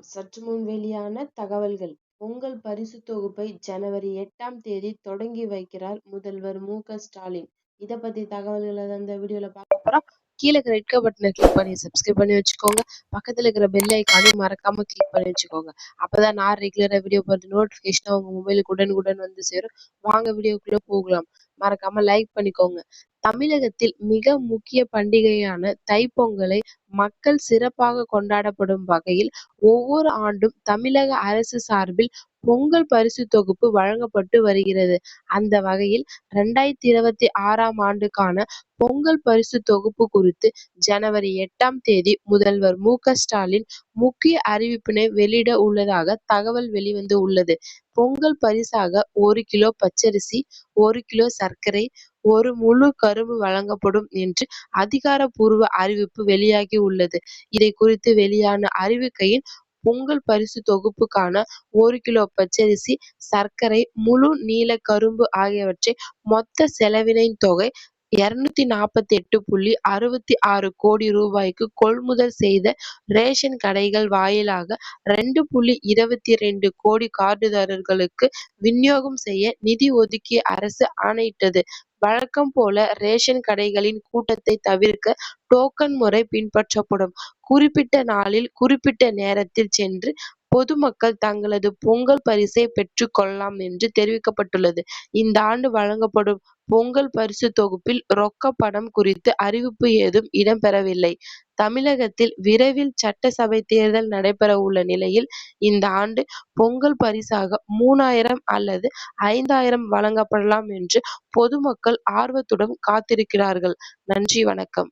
வணக்கம் சற்று முன் வெளியான தகவல்கள். பொங்கல் பரிசு தொகுப்பை ஜனவரி எட்டாம் தேதி தொடங்கி வைக்கிறார் முதல்வர் மு. க. ஸ்டாலின். இத பத்தி தகவல்களை அந்த வீடியோல பார்க்க போறோம். கீழே ரெட் பட்டனை கிளிக் பண்ணி சப்ஸ்கிரைப் பண்ணி வச்சுக்கோங்க. பக்கத்துல இருக்கிற பெல் ஐக்கானையும் மறக்காம கிளிக் பண்ணி வச்சுக்கோங்க. அப்பதான் நான் ரெகுலரா வீடியோ பார்த்து நோட்டிபிகேஷன் உங்க மொபைலுக்கு உடனுக்குடன் வந்து சேரும். வாங்க வீடியோக்குள்ள போகலாம். மறக்காம லைக் பண்ணிக்கோங்க. தமிழகத்தில் மிக முக்கிய பண்டிகையான தைப்பொங்கலை மக்கள் சிறப்பாக கொண்டாடப்படும் வகையில் ஒவ்வொரு ஆண்டும் தமிழக அரசு சார்பில் பொங்கல் பரிசு தொகுப்பு வழங்கப்பட்டு வருகிறது. அந்த வகையில் இரண்டாயிரத்தி இருபத்தி ஆறாம் ஆண்டுக்கான பொங்கல் பரிசு தொகுப்பு குறித்து ஜனவரி எட்டாம் தேதி முதல்வர் மு க ஸ்டாலின் முக்கிய அறிவிப்பினை வெளியிட உள்ளதாக தகவல் வெளிவந்து உள்ளது. பொங்கல் பரிசாக ஒரு கிலோ பச்சரிசி ஒரு கிலோ சர்க்கரை ஒரு முழு கரும்பு வழங்கப்படும் என்று அதிகாரப்பூர்வ அறிவிப்பு வெளியாகி உள்ளது. இதை குறித்து வெளியான அறிவிக்கையில், பொங்கல் பரிசு தொகுப்புக்கான ஒரு கிலோ பச்சரிசி சர்க்கரை முழு நீல கரும்பு ஆகியவற்றை மொத்த செலவினை தொகை இருநூத்தி நாற்பத்தி எட்டு புள்ளி அறுபத்தி ஆறு கோடி ரூபாய்க்கு கொள்முதல் செய்த ரேஷன் கடைகள் வாயிலாக ரெண்டு புள்ளி இருபத்தி ரெண்டு கோடி கார்டுதாரர்களுக்கு விநியோகம் செய்ய நிதி ஒதுக்கி அரசு ஆணையிட்டது. வழக்கம் போல ரேஷன் கடைகளின் கூட்டத்தை தவிர்க்க டோக்கன் முறை பின்பற்றப்படும். குறிப்பிட்ட நாளில் குறிப்பிட்ட நேரத்தில் சென்று பொதுமக்கள் தங்களது பொங்கல் பரிசை பெற்றுக் கொள்ளலாம் என்று தெரிவிக்கப்பட்டுள்ளது. இந்த ஆண்டு வழங்கப்படும் பொங்கல் பரிசு தொகுப்பில் ரொக்க பணம் குறித்து அறிவிப்பு ஏதும் இடம்பெறவில்லை. தமிழகத்தில் விரைவில் சட்டசபை தேர்தல் நடைபெற உள்ள நிலையில் இந்த ஆண்டு பொங்கல் பரிசாக மூணாயிரம் அல்லது ஐந்தாயிரம் வழங்கப்படலாம் என்று பொதுமக்கள் ஆர்வத்துடன் காத்திருக்கிறார்கள். நன்றி வணக்கம்.